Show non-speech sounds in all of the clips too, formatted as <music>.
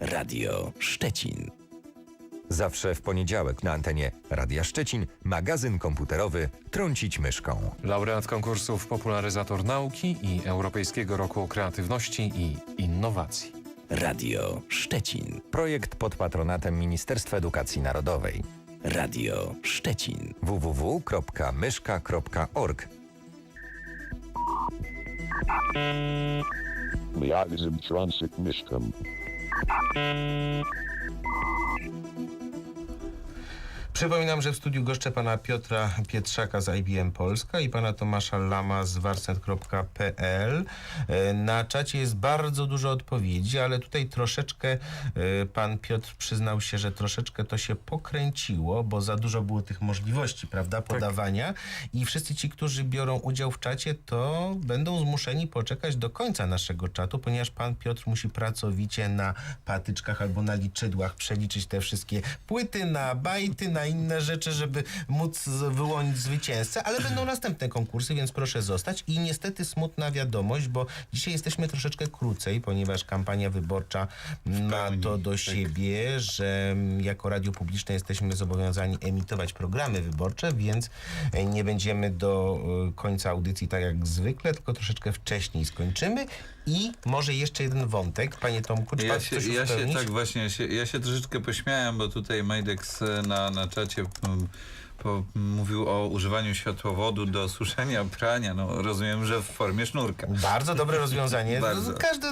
Radio Szczecin. Zawsze w poniedziałek na antenie Radia Szczecin magazyn komputerowy Trącić myszką. Laureat konkursów Popularyzator Nauki i Europejskiego Roku Kreatywności i Innowacji. Radio Szczecin. Projekt pod patronatem Ministerstwa Edukacji Narodowej. Radio Szczecin. www.myszka.org Magazyn Trącić myszką. えっ? Przypominam, że w studiu goszczę pana Piotra Pietrzaka z IBM Polska i pana Tomasza Lama z warcent.pl. E, Na czacie jest bardzo dużo odpowiedzi, ale tutaj troszeczkę e, pan Piotr przyznał się, że troszeczkę to się pokręciło, bo za dużo było tych możliwości, prawda, podawania i wszyscy ci, którzy biorą udział w czacie, to będą zmuszeni poczekać do końca naszego czatu, ponieważ pan Piotr musi pracowicie na patyczkach albo na liczydłach przeliczyć te wszystkie płyty na bajty, na inne rzeczy, żeby móc wyłonić zwycięzcę, ale będą następne konkursy, więc proszę zostać. I niestety smutna wiadomość, bo dzisiaj jesteśmy troszeczkę krócej, ponieważ kampania wyborcza ma to do siebie, że mm, jako radio publiczne jesteśmy zobowiązani emitować programy wyborcze, więc e, nie będziemy do e, końca audycji tak jak zwykle, tylko troszeczkę wcześniej skończymy. I może jeszcze jeden wątek, panie Tomku, czy Ja się, ja się tak właśnie, ja się, ja się troszeczkę pośmiałem, bo tutaj Majdex na, na czacie po, mówił o używaniu światłowodu do suszenia prania. No rozumiem, że w formie sznurka. Bardzo dobre rozwiązanie. <laughs> Bardzo. Każdy,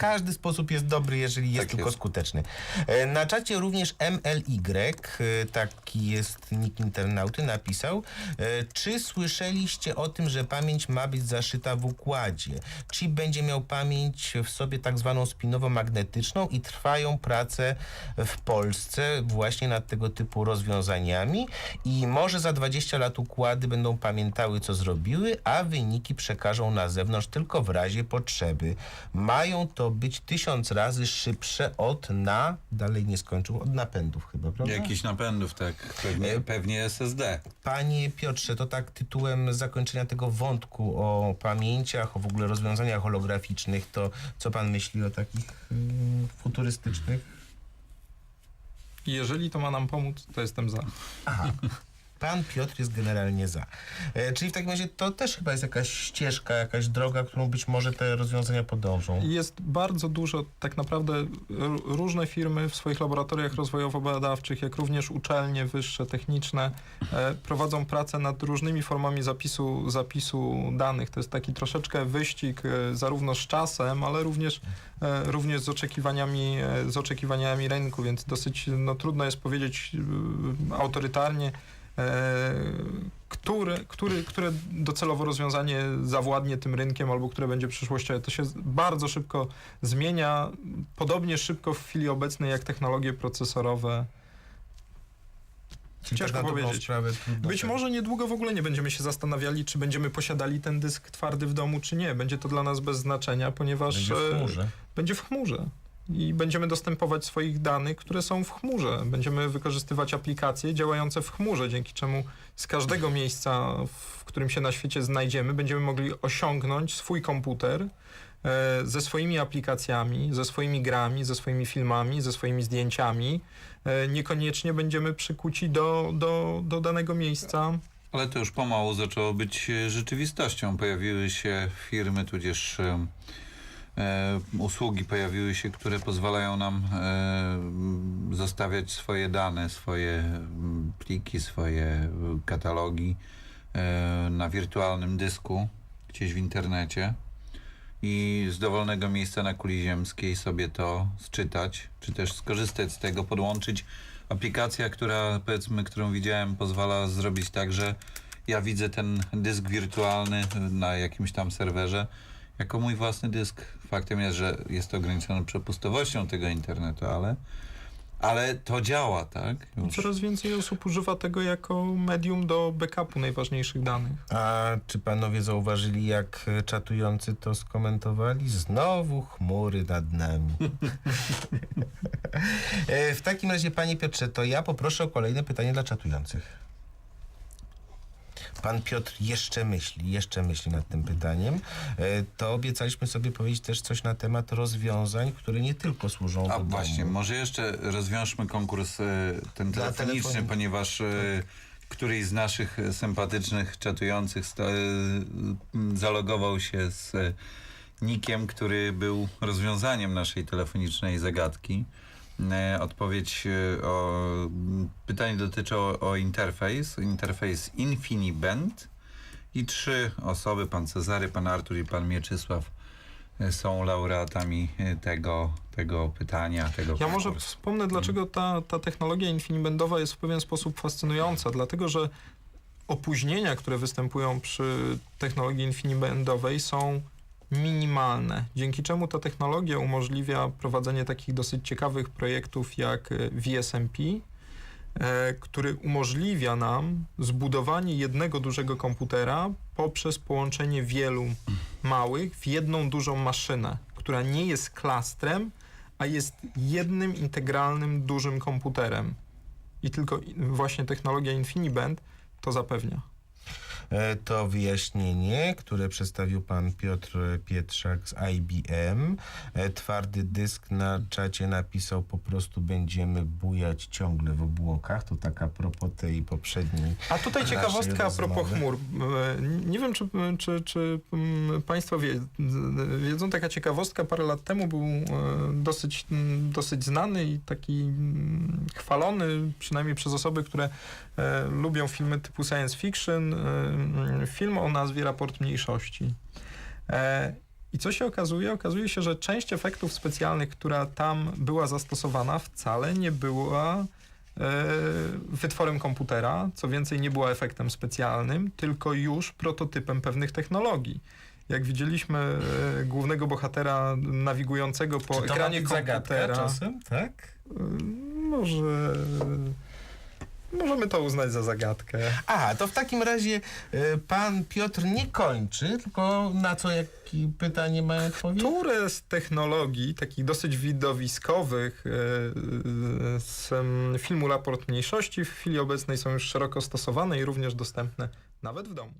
każdy sposób jest dobry, jeżeli jest Tak tylko jest. skuteczny. E, Na czacie również MLY, e, taki jest nick internauty, napisał, e, czy słyszeliście o tym, że pamięć ma być zaszyta w układzie? Chip będzie miał pamięć w sobie tak zwaną spinowo-magnetyczną i trwają prace w Polsce właśnie nad tego typu rozwiązaniami i może za 20 lat układy będą pamiętały, co zrobiły, a wyniki przekażą na zewnątrz tylko w razie potrzeby. Mają to być tysiąc razy szybsze od na, dalej nie skończył, od napędów chyba, prawda? Jakiś napędów, tak. Pewnie, pewnie SSD. Panie Piotrze, to tak tytułem zakończenia tego wątku o pamięciach, o w ogóle rozwiązaniach holograficznych, to co pan myśli o takich mm, futurystycznych? Jeżeli to ma nam pomóc, to jestem za. <laughs> Pan Piotr jest generalnie za. E, czyli w takim razie to też chyba jest jakaś ścieżka, jakaś droga, którą być może te rozwiązania podążą. Jest bardzo dużo, tak naprawdę różne firmy w swoich laboratoriach rozwojowo-badawczych, jak również uczelnie wyższe, techniczne, e, prowadzą pracę nad różnymi formami zapisu, zapisu danych. To jest taki troszeczkę wyścig e, zarówno z czasem, ale również, e, również z, oczekiwaniami, e, z oczekiwaniami rynku, więc dosyć no, trudno jest powiedzieć e, autorytarnie, które, który, które docelowo rozwiązanie zawładnie tym rynkiem albo które będzie przyszłościowe. To się bardzo szybko zmienia, podobnie szybko w chwili obecnej jak technologie procesorowe. Czyli ciężko powiedzieć. Sprawę, Być może niedługo w ogóle nie będziemy się zastanawiali, czy będziemy posiadali ten dysk twardy w domu, czy nie. Będzie to dla nas bez znaczenia, ponieważ Będzie w e, chmurze. będzie w chmurze. I będziemy dostępować swoich danych, które są w chmurze. Będziemy wykorzystywać aplikacje działające w chmurze, dzięki czemu z każdego miejsca, w którym się na świecie znajdziemy, będziemy mogli osiągnąć swój komputer e, ze swoimi aplikacjami, ze swoimi grami, ze swoimi filmami, ze swoimi zdjęciami. E, niekoniecznie będziemy przykuci do, do, do danego miejsca. Ale to już pomału zaczęło być rzeczywistością. Pojawiły się firmy, tudzież e, usługi pojawiły się, które pozwalają nam e, zostawiać swoje dane, swoje pliki, swoje e, katalogi e, na wirtualnym dysku gdzieś w internecie i z dowolnego miejsca na kuli ziemskiej sobie to sczytać, czy też skorzystać z tego, podłączyć. Aplikacja, która powiedzmy, którą widziałem, pozwala zrobić tak, że ja widzę ten dysk wirtualny na jakimś tam serwerze jako mój własny dysk. Faktem jest, że jest to ograniczone przepustowością tego internetu, ale, ale to działa, tak? Już. Coraz więcej osób używa tego jako medium do backupu najważniejszych danych. A czy panowie zauważyli, jak czatujący to skomentowali? Znowu chmury nad nami. <laughs> E, w takim razie, panie Piotrze, to ja poproszę o kolejne pytanie dla czatujących. Pan Piotr jeszcze myśli, jeszcze myśli nad tym pytaniem, e, to obiecaliśmy sobie powiedzieć też coś na temat rozwiązań, które nie tylko służą A do właśnie, domu. może jeszcze rozwiążmy konkurs e, ten telefoniczny, ponieważ e, któryś z naszych sympatycznych czatujących zalogował się z nikiem, który był rozwiązaniem naszej telefonicznej zagadki. E, Odpowiedź e, o pytanie dotyczy o, o interfejs, interfejs InfiniBand i trzy osoby, pan Cezary, pan Artur i pan Mieczysław e, są laureatami tego, tego pytania, tego Ja może wspomnę, dlaczego ta, ta technologia infinibendowa jest w pewien sposób fascynująca. Dlatego, że opóźnienia, które występują przy technologii infinibendowej są minimalne, dzięki czemu ta technologia umożliwia prowadzenie takich dosyć ciekawych projektów jak e, VSMP, e, który umożliwia nam zbudowanie jednego dużego komputera poprzez połączenie wielu małych w jedną dużą maszynę, która nie jest klastrem, a jest jednym integralnym dużym komputerem. I tylko właśnie technologia InfiniBand to zapewnia. E, To wyjaśnienie, które przedstawił pan Piotr Pietrzak z IBM. E, Twardy dysk na czacie napisał po prostu będziemy bujać ciągle w obłokach. To taka propos tej poprzedniej. A tutaj ciekawostka a propos rozmowy. chmur. E, Nie wiem, czy, czy, czy mm, Państwo wie, wiedzą, taka ciekawostka. Parę lat temu był dosyć, mm, dosyć znany i taki mm, chwalony, przynajmniej przez osoby, które lubią filmy typu science fiction, film o nazwie Raport Mniejszości. E, I co się okazuje? Okazuje się, że część efektów specjalnych, która tam była zastosowana, wcale nie była e, wytworem komputera, co więcej nie była efektem specjalnym, tylko już prototypem pewnych technologii. Jak widzieliśmy e, głównego bohatera nawigującego po Czy to ma ekranie być zagadka komputera, czasem, tak? może możemy to uznać za zagadkę. Aha, to w takim razie e, pan Piotr nie kończy, tylko na co jakie pytanie ma odpowiedź? Które z technologii, takich dosyć widowiskowych e, e, z em, filmu Raport Mniejszości w chwili obecnej są już szeroko stosowane i również dostępne nawet w domu?